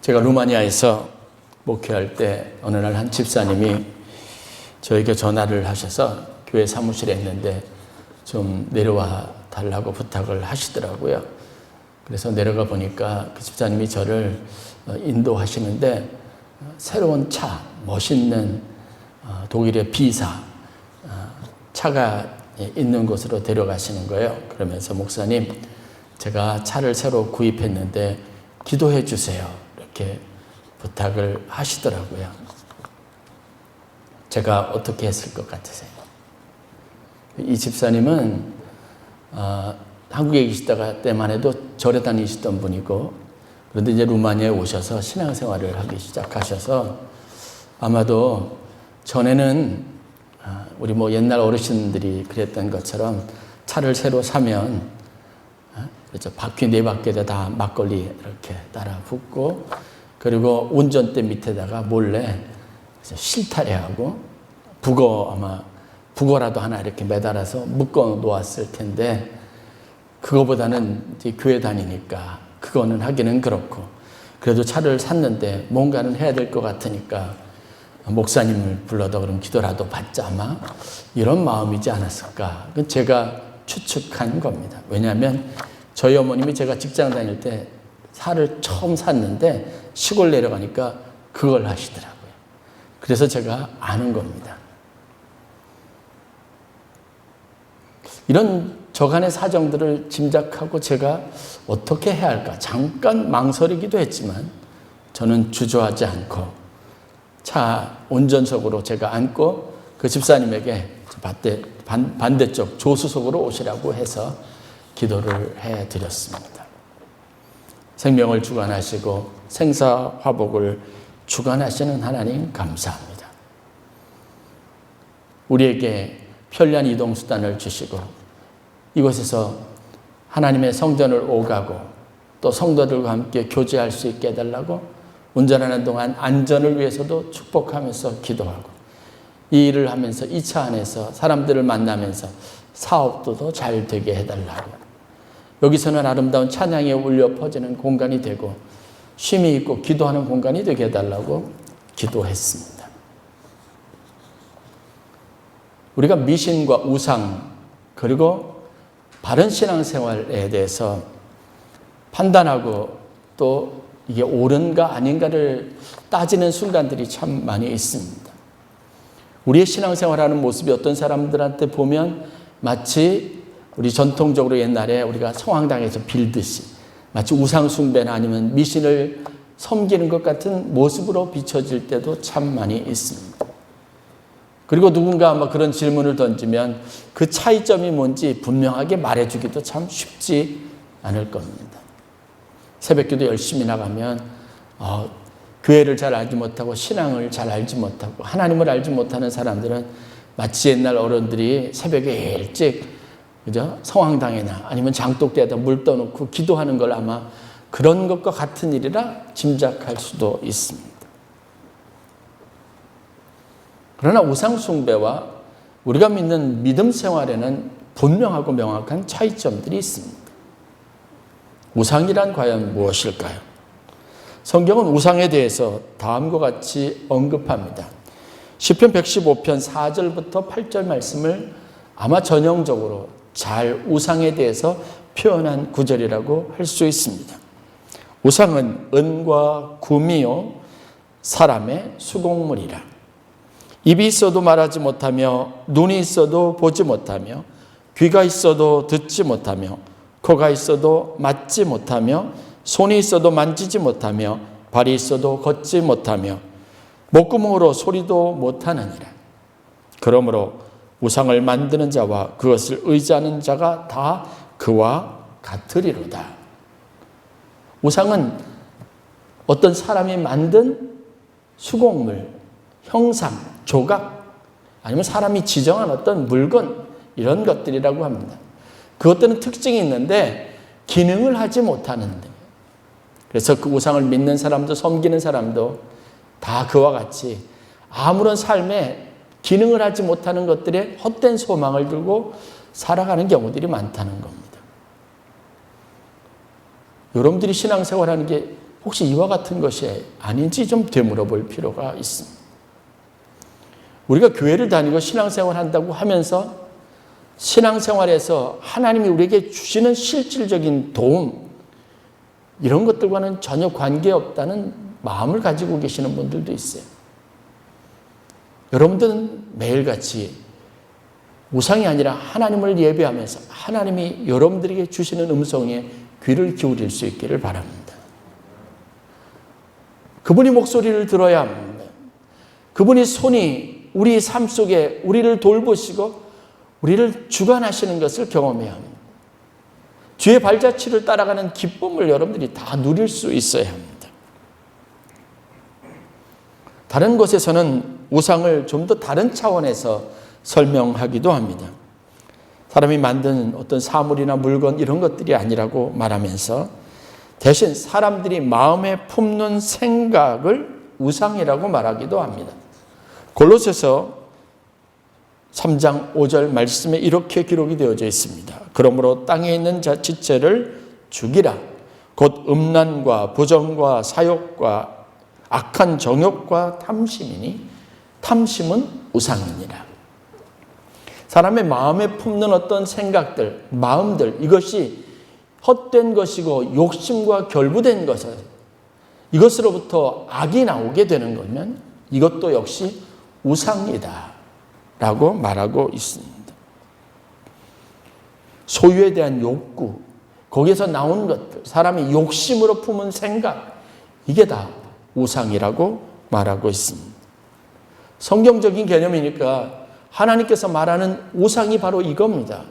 제가 루마니아에서 목회할 때 어느 날 한 집사님이 저에게 전화를 하셔서 교회 사무실에 있는데 좀 내려와 달라고 부탁을 하시더라고요. 그래서 내려가 보니까 그 집사님이 저를 어, 인도하시는데 어, 새로운 차, 멋있는 어, 독일의 비사 차가 있는 곳으로 데려가시는 거예요. 그러면서 목사님, 제가 차를 새로 구입했는데 기도해 주세요. 이렇게 부탁을 하시더라고요. 제가 어떻게 했을 것 같으세요? 이 집사님은 어, 한국에 계시다가 때만 해도 절에 다니시던 분이고 그런데 이제 루마니아에 오셔서 신앙생활을 하기 시작하셔서 아마도 전에는 아, 우리 뭐 옛날 어르신들이 그랬던 것처럼 차를 새로 사면 아, 그렇죠. 바퀴 네 바퀴에다 다 막걸리 이렇게 따라 붓고 그리고 운전대 밑에다가 몰래 실타래하고 북어 아마 북어라도 하나 이렇게 매달아서 묶어 놓았을 텐데 그거보다는 이제 교회 다니니까 그거는 하기는 그렇고 그래도 차를 샀는데 뭔가는 해야 될 것 같으니까 목사님을 불러다 그럼 기도라도 받자 아마 이런 마음이지 않았을까. 그건 제가 추측한 겁니다. 왜냐하면 저희 어머님이 제가 직장 다닐 때 살을 처음 샀는데 시골 내려가니까 그걸 하시더라고요. 그래서 제가 아는 겁니다. 이런 저간의 사정들을 짐작하고 제가 어떻게 해야 할까 잠깐 망설이기도 했지만 저는 주저하지 않고 차 운전석으로 제가 앉고 그 집사님에게 반대, 반대쪽 조수석으로 오시라고 해서 기도를 해 드렸습니다. 생명을 주관하시고 생사 화복을 주관하시는 하나님 감사합니다. 우리에게 편리한 이동 수단을 주시고 이곳에서 하나님의 성전을 오가고 또 성도들과 함께 교제할 수 있게 해달라고 운전하는 동안 안전을 위해서도 축복하면서 기도하고 이 일을 하면서 이 차 안에서 사람들을 만나면서 사업도 더 잘 되게 해달라고 여기서는 아름다운 찬양이 울려 퍼지는 공간이 되고 쉼이 있고 기도하는 공간이 되게 해달라고 기도했습니다. 우리가 미신과 우상 그리고 바른 신앙생활에 대해서 판단하고 또 이게 옳은가 아닌가를 따지는 순간들이 참 많이 있습니다. 우리의 신앙생활하는 모습이 어떤 사람들한테 보면 마치 우리 전통적으로 옛날에 우리가 성황당에서 빌듯이 마치 우상숭배나 아니면 미신을 섬기는 것 같은 모습으로 비춰질 때도 참 많이 있습니다. 그리고 누군가 뭐 그런 질문을 던지면 그 차이점이 뭔지 분명하게 말해주기도 참 쉽지 않을 겁니다. 새벽기도 열심히 나가면 어, 교회를 잘 알지 못하고 신앙을 잘 알지 못하고 하나님을 알지 못하는 사람들은 마치 옛날 어른들이 새벽에 일찍 그죠 성황당에나 아니면 장독대에다 물 떠놓고 기도하는 걸 아마 그런 것과 같은 일이라 짐작할 수도 있습니다. 그러나 우상숭배와 우리가 믿는 믿음 생활에는 분명하고 명확한 차이점들이 있습니다. 우상이란 과연 무엇일까요? 성경은 우상에 대해서 다음과 같이 언급합니다. 시편 115편 4절부터 8절 말씀을 아마 전형적으로 잘 우상에 대해서 표현한 구절이라고 할 수 있습니다. 우상은 은과 금이요 사람의 수공물이라. 입이 있어도 말하지 못하며 눈이 있어도 보지 못하며 귀가 있어도 듣지 못하며 코가 있어도 맞지 못하며 손이 있어도 만지지 못하며 발이 있어도 걷지 못하며 목구멍으로 소리도 못하느니라. 그러므로 우상을 만드는 자와 그것을 의지하는 자가 다 그와 같으리로다. 우상은 어떤 사람이 만든 수공물, 형상, 조각, 아니면 사람이 지정한 어떤 물건, 이런 것들이라고 합니다. 그것들은 특징이 있는데 기능을 하지 못하는데. 그래서 그 우상을 믿는 사람도 섬기는 사람도 다 그와 같이 아무런 삶에 기능을 하지 못하는 것들에 헛된 소망을 들고 살아가는 경우들이 많다는 겁니다. 여러분들이 신앙생활 하는 게 혹시 이와 같은 것이 아닌지 좀 되물어 볼 필요가 있습니다. 우리가 교회를 다니고 신앙생활 한다고 하면서 신앙생활에서 하나님이 우리에게 주시는 실질적인 도움, 이런 것들과는 전혀 관계없다는 마음을 가지고 계시는 분들도 있어요. 여러분들은 매일같이 우상이 아니라 하나님을 예배하면서 하나님이 여러분들에게 주시는 음성에 귀를 기울일 수 있기를 바랍니다. 그분이 목소리를 들어야 합니다. 그분이 손이 우리 삶 속에 우리를 돌보시고 우리를 주관하시는 것을 경험해야 합니다. 주의 발자취를 따라가는 기쁨을 여러분들이 다 누릴 수 있어야 합니다. 다른 곳에서는 우상을 좀 더 다른 차원에서 설명하기도 합니다. 사람이 만든 어떤 사물이나 물건 이런 것들이 아니라고 말하면서 대신 사람들이 마음에 품는 생각을 우상이라고 말하기도 합니다. 골로새서 3장 5절 말씀에 이렇게 기록이 되어져 있습니다. 그러므로 땅에 있는 자 지체를 죽이라. 곧 음란과 부정과 사욕과 악한 정욕과 탐심이니 탐심은 우상이니라. 사람의 마음에 품는 어떤 생각들, 마음들, 이것이 헛된 것이고 욕심과 결부된 것을 이것으로부터 악이 나오게 되는 거면 이것도 역시 우상이다. 라고 말하고 있습니다. 소유에 대한 욕구, 거기에서 나온 것들, 사람이 욕심으로 품은 생각, 이게 다 우상이라고 말하고 있습니다. 성경적인 개념이니까 하나님께서 말하는 우상이 바로 이겁니다.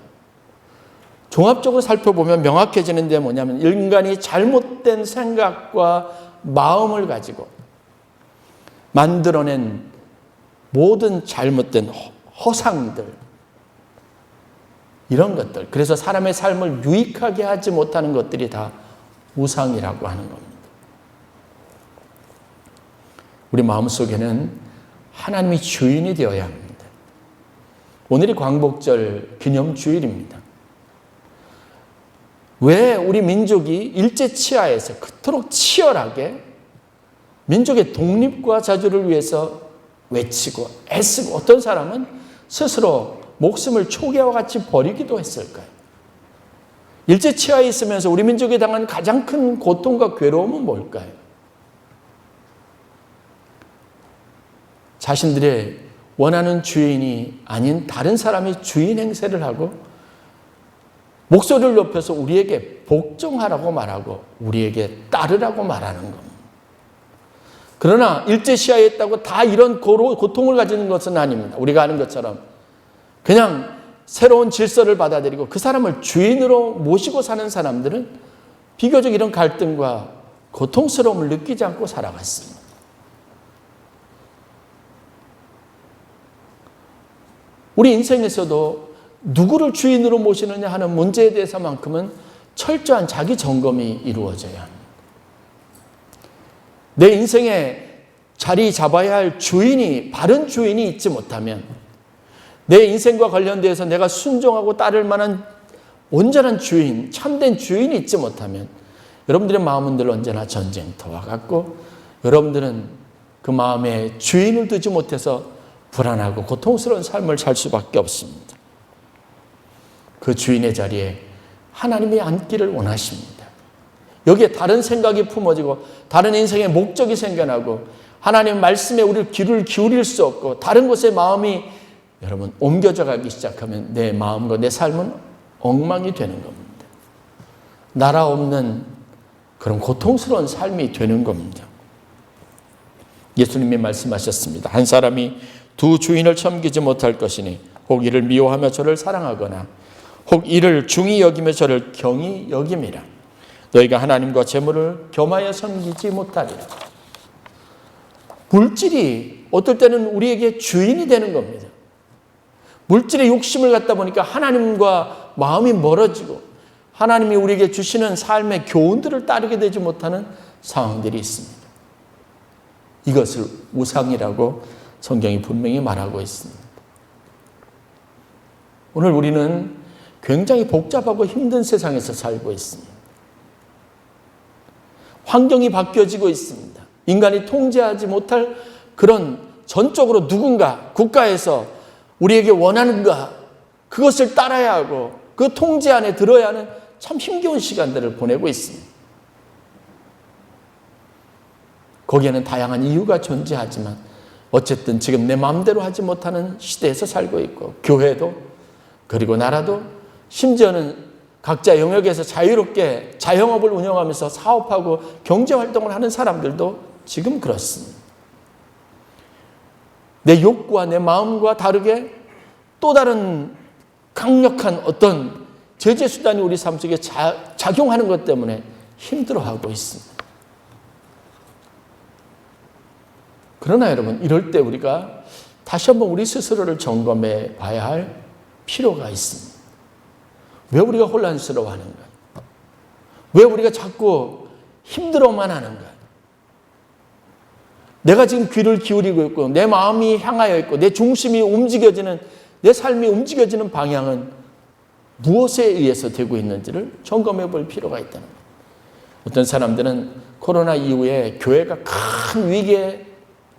종합적으로 살펴보면 명확해지는 데 뭐냐면 인간이 잘못된 생각과 마음을 가지고 만들어낸 모든 잘못된 허상들 이런 것들 그래서 사람의 삶을 유익하게 하지 못하는 것들이 다 우상이라고 하는 겁니다. 우리 마음속에는 하나님이 주인이 되어야 합니다. 오늘이 광복절 기념 주일입니다. 왜 우리 민족이 일제 치하에서 그토록 치열하게 민족의 독립과 자주를 위해서 외치고 애쓰고 어떤 사람은 스스로 목숨을 초계와 같이 버리기도 했을까요? 일제 치하에 있으면서 우리 민족이 당한 가장 큰 고통과 괴로움은 뭘까요? 자신들의 원하는 주인이 아닌 다른 사람이 주인 행세를 하고 목소리를 높여서 우리에게 복종하라고 말하고 우리에게 따르라고 말하는 겁니다. 그러나 일제시하에 있다고 다 이런 고통을 가지는 것은 아닙니다. 우리가 아는 것처럼 그냥 새로운 질서를 받아들이고 그 사람을 주인으로 모시고 사는 사람들은 비교적 이런 갈등과 고통스러움을 느끼지 않고 살아갔습니다. 우리 인생에서도 누구를 주인으로 모시느냐 하는 문제에 대해서만큼은 철저한 자기 점검이 이루어져야 합니다. 내 인생에 자리 잡아야 할 주인이, 바른 주인이 있지 못하면 내 인생과 관련돼서 내가 순종하고 따를 만한 온전한 주인, 참된 주인이 있지 못하면 여러분들의 마음은 늘 언제나 전쟁터와 같고 여러분들은 그 마음에 주인을 두지 못해서 불안하고 고통스러운 삶을 살 수밖에 없습니다. 그 주인의 자리에 하나님이 앉기를 원하십니다. 여기에 다른 생각이 품어지고 다른 인생의 목적이 생겨나고 하나님 말씀에 우리 귀를 기울일 수 없고 다른 곳에 마음이 여러분 옮겨져 가기 시작하면 내 마음과 내 삶은 엉망이 되는 겁니다. 나라 없는 그런 고통스러운 삶이 되는 겁니다. 예수님이 말씀하셨습니다. 한 사람이 두 주인을 섬기지 못할 것이니 혹 이를 미워하며 저를 사랑하거나 혹 이를 중히 여기며 저를 경히 여김이라. 너희가 하나님과 재물을 겸하여 섬기지 못하리라. 물질이 어떨 때는 우리에게 주인이 되는 겁니다. 물질의 욕심을 갖다 보니까 하나님과 마음이 멀어지고 하나님이 우리에게 주시는 삶의 교훈들을 따르게 되지 못하는 상황들이 있습니다. 이것을 우상이라고 성경이 분명히 말하고 있습니다. 오늘 우리는 굉장히 복잡하고 힘든 세상에서 살고 있습니다. 환경이 바뀌어지고 있습니다. 인간이 통제하지 못할 그런 전적으로 누군가 국가에서 우리에게 원하는가 그것을 따라야 하고 그 통제 안에 들어야 하는 참 힘겨운 시간들을 보내고 있습니다. 거기에는 다양한 이유가 존재하지만 어쨌든 지금 내 마음대로 하지 못하는 시대에서 살고 있고 교회도 그리고 나라도 심지어는 각자 영역에서 자유롭게 자영업을 운영하면서 사업하고 경제 활동을 하는 사람들도 지금 그렇습니다. 내 욕구와 내 마음과 다르게 또 다른 강력한 어떤 제재 수단이 우리 삶 속에 자, 작용하는 것 때문에 힘들어하고 있습니다. 그러나 여러분, 이럴 때 우리가 다시 한번 우리 스스로를 점검해 봐야 할 필요가 있습니다. 왜 우리가 혼란스러워 하는가? 왜 우리가 자꾸 힘들어만 하는가? 내가 지금 귀를 기울이고 있고, 내 마음이 향하여 있고, 내 중심이 움직여지는, 내 삶이 움직여지는 방향은 무엇에 의해서 되고 있는지를 점검해 볼 필요가 있다는 거예요. 어떤 사람들은 코로나 이후에 교회가 큰 위기에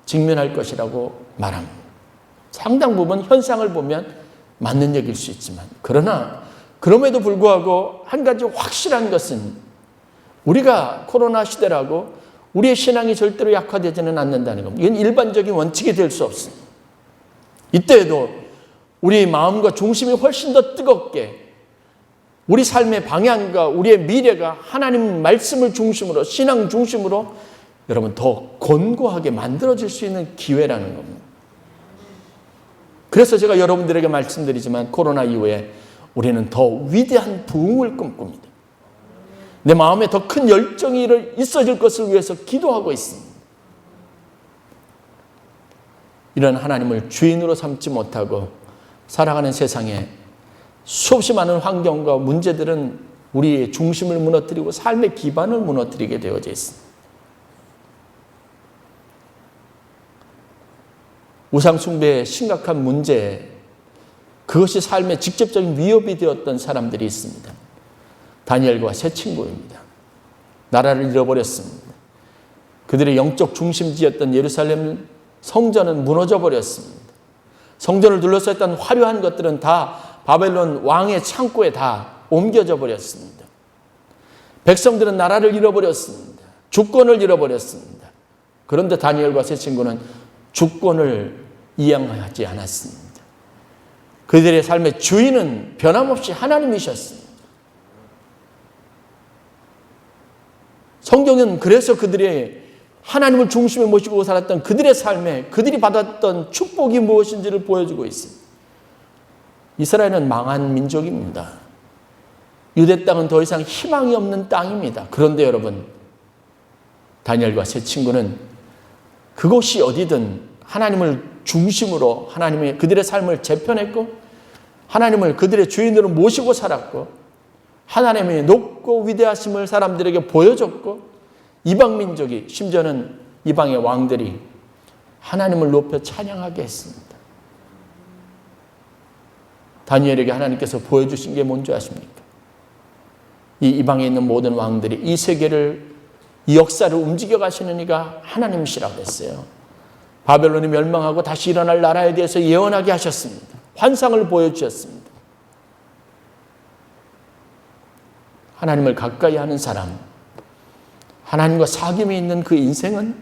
직면할 것이라고 말합니다. 상당 부분 현상을 보면 맞는 얘기일 수 있지만, 그러나 그럼에도 불구하고 한 가지 확실한 것은 우리가 코로나 시대라고 우리의 신앙이 절대로 약화되지는 않는다는 겁니다. 이건 일반적인 원칙이 될 수 없습니다. 이때에도 우리 마음과 중심이 훨씬 더 뜨겁게 우리 삶의 방향과 우리의 미래가 하나님 말씀을 중심으로 신앙 중심으로 여러분 더 권고하게 만들어질 수 있는 기회라는 겁니다. 그래서 제가 여러분들에게 말씀드리지만 코로나 이후에 우리는 더 위대한 부흥을 꿈꿉니다. 내 마음에 더 큰 열정이 있어질 것을 위해서 기도하고 있습니다. 이런 하나님을 주인으로 삼지 못하고 살아가는 세상에 수없이 많은 환경과 문제들은 우리의 중심을 무너뜨리고 삶의 기반을 무너뜨리게 되어져 있습니다. 우상숭배의 심각한 문제, 그것이 삶의 직접적인 위협이 되었던 사람들이 있습니다. 다니엘과 세 친구입니다. 나라를 잃어버렸습니다. 그들의 영적 중심지였던 예루살렘 성전은 무너져 버렸습니다. 성전을 둘러쌌던 화려한 것들은 다 바벨론 왕의 창고에 다 옮겨져 버렸습니다. 백성들은 나라를 잃어버렸습니다. 주권을 잃어버렸습니다. 그런데 다니엘과 세 친구는 주권을 이양하지 않았습니다. 그들의 삶의 주인은 변함없이 하나님이셨습니다. 성경은 그래서 그들의 하나님을 중심에 모시고 살았던 그들의 삶에 그들이 받았던 축복이 무엇인지를 보여주고 있습니다. 이스라엘은 망한 민족입니다. 유대 땅은 더 이상 희망이 없는 땅입니다. 그런데 여러분, 다니엘과 세 친구는 그곳이 어디든 하나님을 중심으로 하나님의 그들의 삶을 재편했고 하나님을 그들의 주인으로 모시고 살았고 하나님의 높고 위대하심을 사람들에게 보여줬고 이방 민족이 심지어는 이방의 왕들이 하나님을 높여 찬양하게 했습니다. 다니엘에게 하나님께서 보여주신 게 뭔지 아십니까? 이 이방에 있는 모든 왕들이 이 세계를 이 역사를 움직여 가시는 이가 하나님이시라고 했어요. 바벨론이 멸망하고 다시 일어날 나라에 대해서 예언하게 하셨습니다. 환상을 보여주셨습니다. 하나님을 가까이 하는 사람, 하나님과 사귐이 있는 그 인생은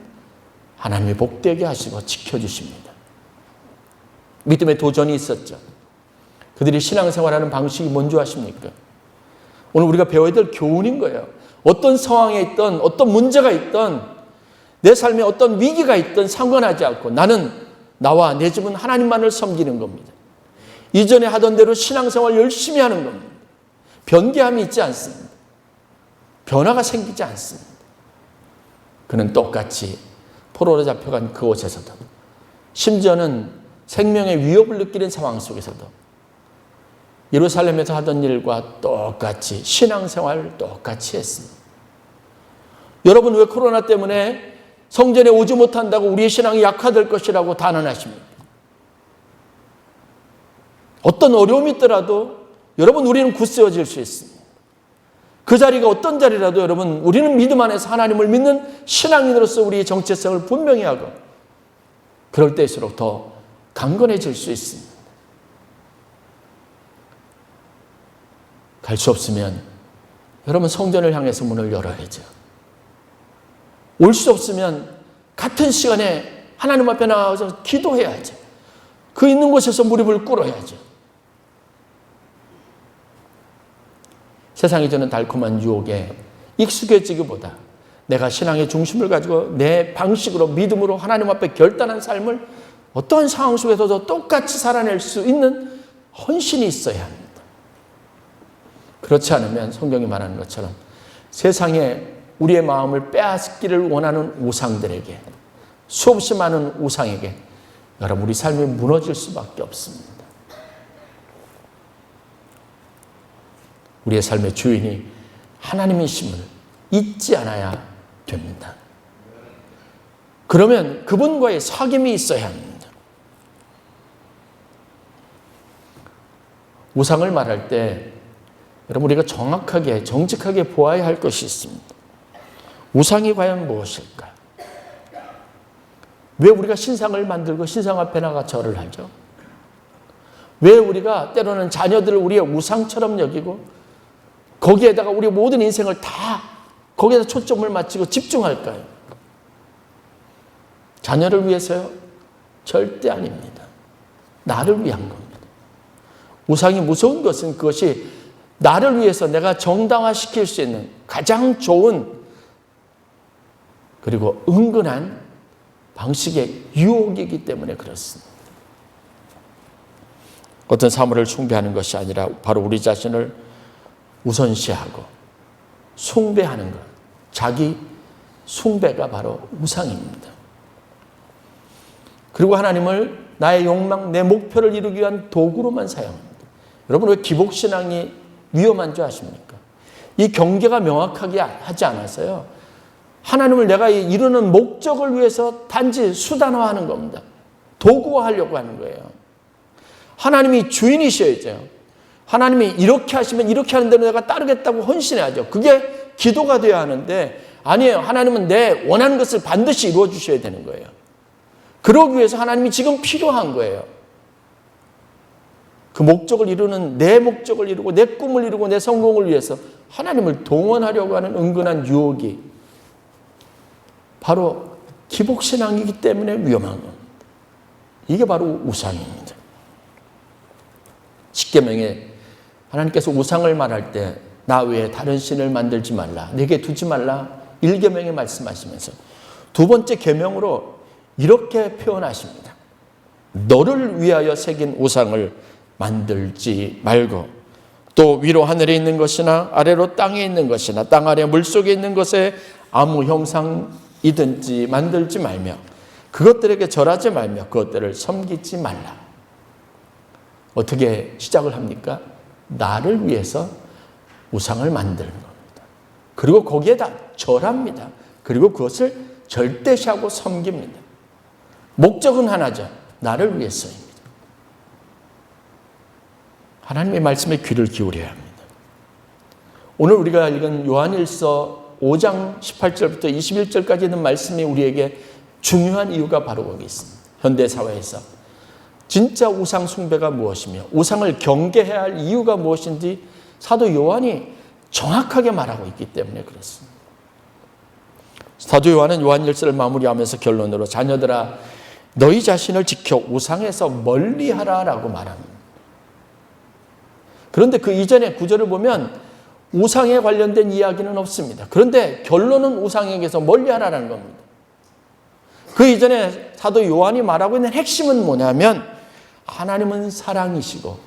하나님이 복되게 하시고 지켜주십니다. 믿음의 도전이 있었죠. 그들이 신앙생활하는 방식이 뭔지 아십니까? 오늘 우리가 배워야 될 교훈인 거예요. 어떤 상황에 있던 어떤 문제가 있던 내 삶에 어떤 위기가 있던 상관하지 않고 나는 나와 내 집은 하나님만을 섬기는 겁니다. 이전에 하던 대로 신앙생활 열심히 하는 겁니다. 변개함이 있지 않습니다. 변화가 생기지 않습니다. 그는 똑같이 포로로 잡혀간 그곳에서도 심지어는 생명의 위협을 느끼는 상황 속에서도 예루살렘에서 하던 일과 똑같이 신앙생활 똑같이 했습니다. 여러분 왜 코로나 때문에 성전에 오지 못한다고 우리의 신앙이 약화될 것이라고 단언하십니까? 어떤 어려움이 있더라도 여러분 우리는 굳세어질 수 있습니다. 그 자리가 어떤 자리라도 여러분 우리는 믿음 안에서 하나님을 믿는 신앙인으로서 우리의 정체성을 분명히 하고 그럴 때일수록 더 강건해질 수 있습니다. 갈 수 없으면 여러분 성전을 향해서 문을 열어야죠. 올 수 없으면 같은 시간에 하나님 앞에 나와서 기도해야죠. 그 있는 곳에서 무릎을 꿇어야죠. 세상이 주는 달콤한 유혹에 익숙해지기보다 내가 신앙의 중심을 가지고 내 방식으로 믿음으로 하나님 앞에 결단한 삶을 어떠한 상황 속에서도 똑같이 살아낼 수 있는 헌신이 있어야 합니다. 그렇지 않으면 성경이 말하는 것처럼 세상에 우리의 마음을 빼앗기를 원하는 우상들에게 수없이 많은 우상에게 여러분 우리 삶이 무너질 수밖에 없습니다. 우리의 삶의 주인이 하나님이심을 잊지 않아야 됩니다. 그러면 그분과의 사귐이 있어야 합니다. 우상을 말할 때 여러분 우리가 정확하게 정직하게 보아야 할 것이 있습니다. 우상이 과연 무엇일까? 왜 우리가 신상을 만들고 신상 앞에 나가 절을 하죠? 왜 우리가 때로는 자녀들을 우리의 우상처럼 여기고 거기에다가 우리 모든 인생을 다 거기에다 초점을 맞추고 집중할까요? 자녀를 위해서요? 절대 아닙니다. 나를 위한 겁니다. 우상이 무서운 것은 그것이 나를 위해서 내가 정당화시킬 수 있는 가장 좋은 그리고 은근한 방식의 유혹이기 때문에 그렇습니다. 어떤 사물을 숭배하는 것이 아니라 바로 우리 자신을 우선시하고 숭배하는 것. 자기 숭배가 바로 우상입니다. 그리고 하나님을 나의 욕망, 내 목표를 이루기 위한 도구로만 사용합니다. 여러분 왜 기복신앙이 위험한 줄 아십니까? 이 경계가 명확하게 하지 않아서요. 하나님을 내가 이루는 목적을 위해서 단지 수단화하는 겁니다. 도구화하려고 하는 거예요. 하나님이 주인이셔야죠. 하나님이 이렇게 하시면 이렇게 하는 대로 내가 따르겠다고 헌신해야죠. 그게 기도가 되어야 하는데 아니에요. 하나님은 내 원하는 것을 반드시 이루어 주셔야 되는 거예요. 그러기 위해서 하나님이 지금 필요한 거예요. 그 목적을 이루는 내 목적을 이루고 내 꿈을 이루고 내 성공을 위해서 하나님을 동원하려고 하는 은근한 유혹이 바로 기복신앙이기 때문에 위험한 겁니다. 이게 바로 우상입니다. 십계명에 하나님께서 우상을 말할 때 나 외에 다른 신을 만들지 말라. 내게 두지 말라. 일계명에 말씀하시면서 두 번째 계명으로 이렇게 표현하십니다. 너를 위하여 새긴 우상을 만들지 말고 또 위로 하늘에 있는 것이나 아래로 땅에 있는 것이나 땅 아래 물속에 있는 것에 아무 형상 이든지 만들지 말며 그것들에게 절하지 말며 그것들을 섬기지 말라. 어떻게 시작을 합니까? 나를 위해서 우상을 만드는 겁니다. 그리고 거기에다 절합니다. 그리고 그것을 절대시하고 섬깁니다. 목적은 하나죠. 나를 위해서입니다. 하나님의 말씀에 귀를 기울여야 합니다. 오늘 우리가 읽은 요한일서 5장 18절부터 21절까지 있는 말씀이 우리에게 중요한 이유가 바로 거기 있습니다. 현대 사회에서 진짜 우상 숭배가 무엇이며 우상을 경계해야 할 이유가 무엇인지 사도 요한이 정확하게 말하고 있기 때문에 그렇습니다. 사도 요한은 요한일서를 마무리하면서 결론으로 자녀들아 너희 자신을 지켜 우상에서 멀리하라라고 말합니다. 그런데 그 이전의 구절을 보면 우상에 관련된 이야기는 없습니다. 그런데 결론은 우상에게서 멀리하라는 겁니다. 그 이전에 사도 요한이 말하고 있는 핵심은 뭐냐면 하나님은 사랑이시고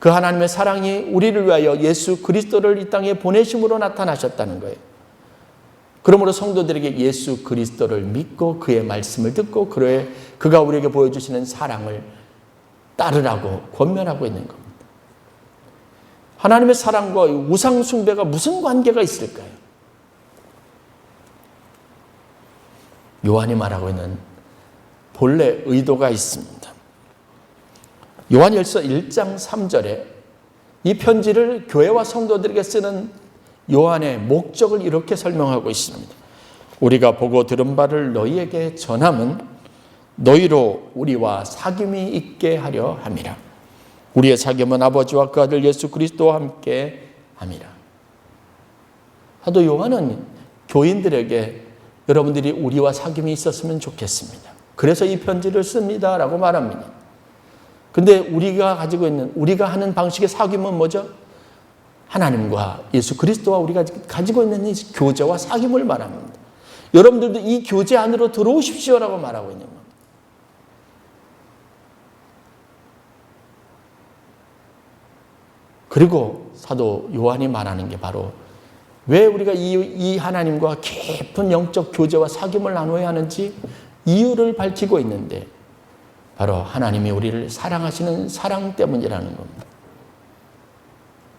그 하나님의 사랑이 우리를 위하여 예수 그리스도를 이 땅에 보내심으로 나타나셨다는 거예요. 그러므로 성도들에게 예수 그리스도를 믿고 그의 말씀을 듣고 그의 그가 우리에게 보여주시는 사랑을 따르라고 권면하고 있는 겁니다. 하나님의 사랑과 우상 숭배가 무슨 관계가 있을까요? 요한이 말하고 있는 본래 의도가 있습니다. 요한일서 1장 3절에 이 편지를 교회와 성도들에게 쓰는 요한의 목적을 이렇게 설명하고 있습니다. 우리가 보고 들은 바를 너희에게 전함은 너희로 우리와 사귐이 있게 하려 함이라. 우리의 사귐은 아버지와 그 아들 예수 그리스도와 함께 함이라. 사도 요한은 교인들에게 여러분들이 우리와 사귐이 있었으면 좋겠습니다. 그래서 이 편지를 씁니다라고 말합니다. 근데 우리가 가지고 있는 우리가 하는 방식의 사귐은 뭐죠? 하나님과 예수 그리스도와 우리가 가지고 있는 이 교제와 사귐을 말합니다. 여러분들도 이 교제 안으로 들어오십시오라고 말하고 있는 겁니다. 그리고 사도 요한이 말하는 게 바로 왜 우리가 이, 이 하나님과 깊은 영적 교제와 사귐을 나눠야 하는지 이유를 밝히고 있는데 바로 하나님이 우리를 사랑하시는 사랑 때문이라는 겁니다.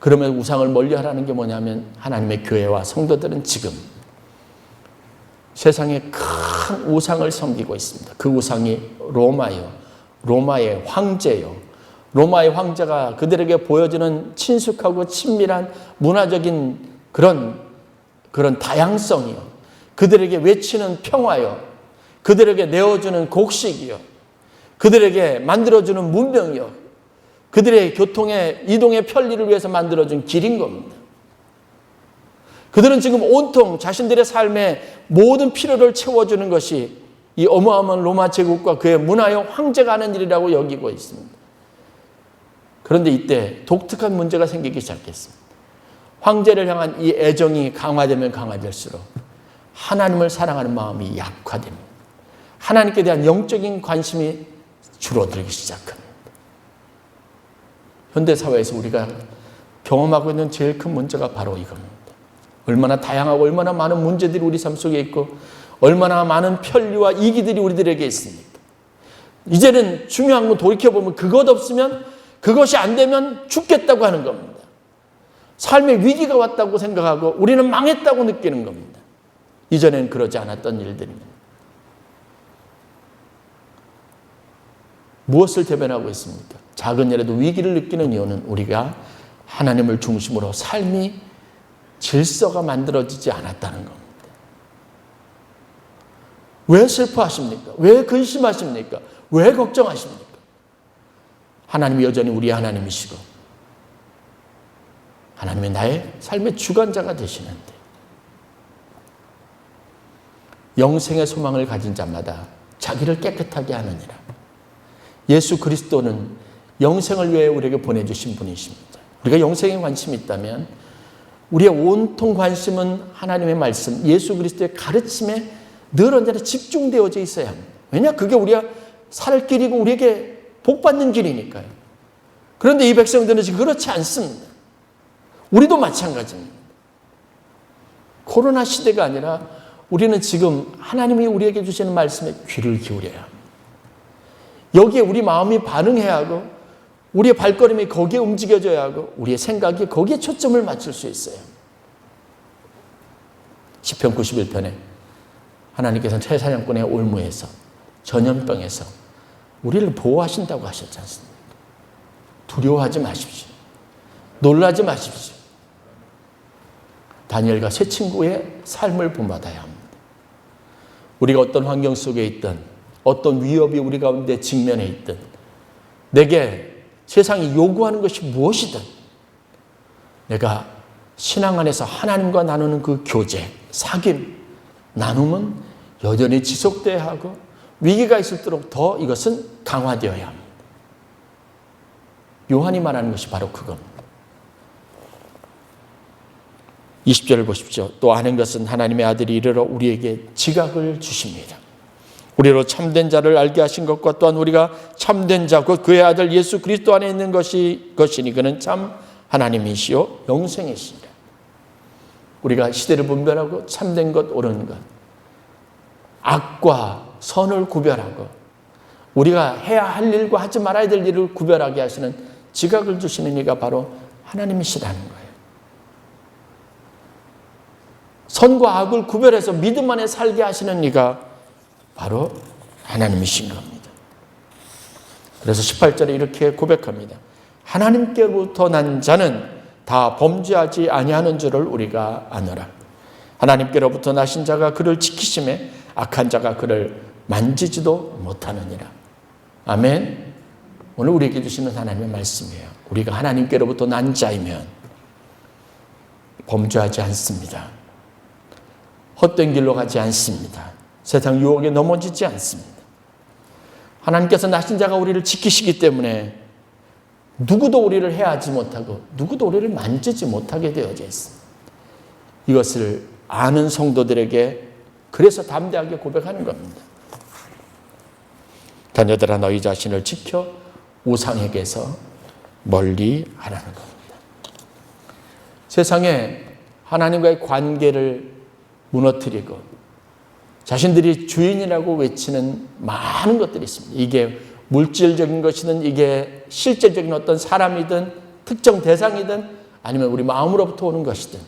그러면 우상을 멀리하라는 게 뭐냐면 하나님의 교회와 성도들은 지금 세상에 큰 우상을 섬기고 있습니다. 그 우상이 로마요, 로마의 황제요. 로마의 황제가 그들에게 보여주는 친숙하고 친밀한 문화적인 그런 그런 다양성이요. 그들에게 외치는 평화요. 그들에게 내어주는 곡식이요. 그들에게 만들어주는 문명이요. 그들의 교통의 이동의 편리를 위해서 만들어준 길인 겁니다. 그들은 지금 온통 자신들의 삶의 모든 필요를 채워주는 것이 이 어마어마한 로마 제국과 그의 문화의 황제가 하는 일이라고 여기고 있습니다. 그런데 이때 독특한 문제가 생기기 시작했습니다. 황제를 향한 이 애정이 강화되면 강화될수록 하나님을 사랑하는 마음이 약화됩니다. 하나님께 대한 영적인 관심이 줄어들기 시작합니다. 현대 사회에서 우리가 경험하고 있는 제일 큰 문제가 바로 이겁니다. 얼마나 다양하고 얼마나 많은 문제들이 우리 삶 속에 있고 얼마나 많은 편리와 이기들이 우리들에게 있습니까? 이제는 중요한 건 돌이켜보면 그것 없으면 그것이 안 되면 죽겠다고 하는 겁니다. 삶의 위기가 왔다고 생각하고 우리는 망했다고 느끼는 겁니다. 이전엔 그러지 않았던 일들입니다. 무엇을 대변하고 있습니까? 작은 일에도 위기를 느끼는 이유는 우리가 하나님을 중심으로 삶이 질서가 만들어지지 않았다는 겁니다. 왜 슬퍼하십니까? 왜 근심하십니까? 왜 걱정하십니까? 하나님이 여전히 우리 하나님이시고 하나님이 나의 삶의 주관자가 되시는데 영생의 소망을 가진 자마다 자기를 깨끗하게 하느니라. 예수 그리스도는 영생을 위해 우리에게 보내주신 분이십니다. 우리가 영생에 관심이 있다면 우리의 온통 관심은 하나님의 말씀, 예수 그리스도의 가르침에 늘 언제나 집중되어져 있어야 합니다. 왜냐? 그게 우리가 살 길이고 우리에게 복 받는 길이니까요. 그런데 이 백성들은 지금 그렇지 않습니다. 우리도 마찬가지입니다. 코로나 시대가 아니라 우리는 지금 하나님이 우리에게 주시는 말씀에 귀를 기울여야 합니다. 여기에 우리 마음이 반응해야 하고 우리의 발걸음이 거기에 움직여져야 하고 우리의 생각이 거기에 초점을 맞출 수 있어요. 10편 91편에 하나님께서는 최사냥꾼의 올무에서 전염병에서 우리를 보호하신다고 하셨지 않습니까? 두려워하지 마십시오. 놀라지 마십시오. 다니엘과 세 친구의 삶을 본받아야 합니다. 우리가 어떤 환경 속에 있든 어떤 위협이 우리 가운데 직면해 있든 내게 세상이 요구하는 것이 무엇이든 내가 신앙 안에서 하나님과 나누는 그 교제, 사귐, 나눔은 여전히 지속돼야 하고 위기가 있을수록 더 이것은 강화되어야 합니다. 요한이 말하는 것이 바로 그겁니다. 20절을 보십시오. 또 하는 것은 하나님의 아들이 이르러 우리에게 지각을 주십니다. 우리로 참된 자를 알게 하신 것과 또한 우리가 참된 자, 곧 그의 아들 예수 그리스도 안에 있는 것이 것이니 그는 참 하나님이시요 영생이시니라. 우리가 시대를 분별하고 참된 것, 옳은 것, 악과 선을 구별하고 우리가 해야 할 일과 하지 말아야 될 일을 구별하게 하시는 지각을 주시는 이가 바로 하나님이시라는 거예요. 선과 악을 구별해서 믿음 안에 살게 하시는 이가 바로 하나님이신 겁니다. 그래서 18절에 이렇게 고백합니다. 하나님께로부터 난 자는 다 범죄하지 아니하는 줄을 우리가 아노라. 하나님께로부터 나신 자가 그를 지키심에 악한 자가 그를 만지지도 못하느니라. 아멘. 오늘 우리에게 주시는 하나님의 말씀이에요. 우리가 하나님께로부터 난 자이면 범죄하지 않습니다. 헛된 길로 가지 않습니다. 세상 유혹에 넘어지지 않습니다. 하나님께서 나신 자가 우리를 지키시기 때문에 누구도 우리를 해하지 못하고 누구도 우리를 만지지 못하게 되어져 있습니다. 이것을 아는 성도들에게 그래서 담대하게 고백하는 겁니다. 자녀들아 너희 자신을 지켜 우상에게서 멀리 하라는 겁니다. 세상에 하나님과의 관계를 무너뜨리고 자신들이 주인이라고 외치는 많은 것들이 있습니다. 이게 물질적인 것이든 이게 실제적인 어떤 사람이든 특정 대상이든 아니면 우리 마음으로부터 오는 것이든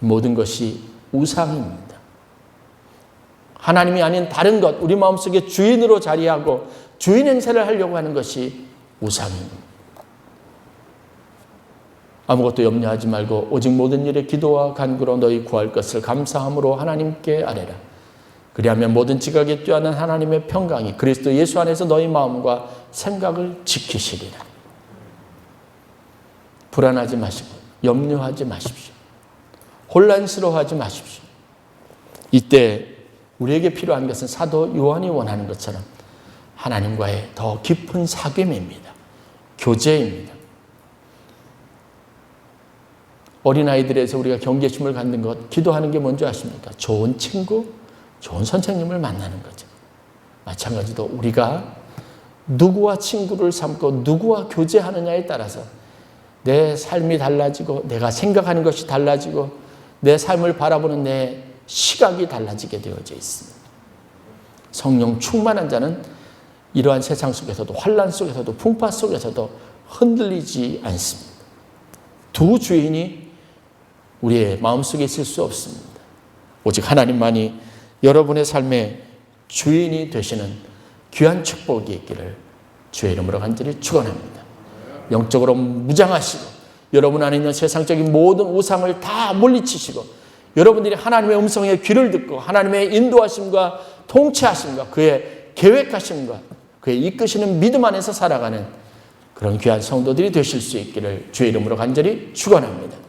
모든 것이 우상입니다. 하나님이 아닌 다른 것, 우리 마음속에 주인으로 자리하고 주인 행세를 하려고 하는 것이 우상입니다. 아무것도 염려하지 말고 오직 모든 일에 기도와 간구로 너희 구할 것을 감사함으로 하나님께 아뢰라. 그리하면 모든 지각에 뛰어난 하나님의 평강이 그리스도 예수 안에서 너희 마음과 생각을 지키시리라. 불안하지 마시고 염려하지 마십시오. 혼란스러워하지 마십시오. 이때 우리에게 필요한 것은 사도 요한이 원하는 것처럼 하나님과의 더 깊은 사귐입니다. 교제입니다. 어린아이들에서 우리가 경계심을 갖는 것, 기도하는 게 뭔지 아십니까? 좋은 친구, 좋은 선생님을 만나는 거죠. 마찬가지로 우리가 누구와 친구를 삼고 누구와 교제하느냐에 따라서 내 삶이 달라지고 내가 생각하는 것이 달라지고 내 삶을 바라보는 내 시각이 달라지게 되어져 있습니다. 성령 충만한 자는 이러한 세상 속에서도 환란 속에서도 풍파 속에서도 흔들리지 않습니다. 두 주인이 우리의 마음속에 있을 수 없습니다. 오직 하나님만이 여러분의 삶의 주인이 되시는 귀한 축복이 있기를 주의 이름으로 간절히 축원합니다. 영적으로 무장하시고 여러분 안에 있는 세상적인 모든 우상을 다 물리치시고 여러분들이 하나님의 음성에 귀를 듣고 하나님의 인도하심과 통치하심과 그의 계획하심과 그의 이끄시는 믿음 안에서 살아가는 그런 귀한 성도들이 되실 수 있기를 주의 이름으로 간절히 축원합니다.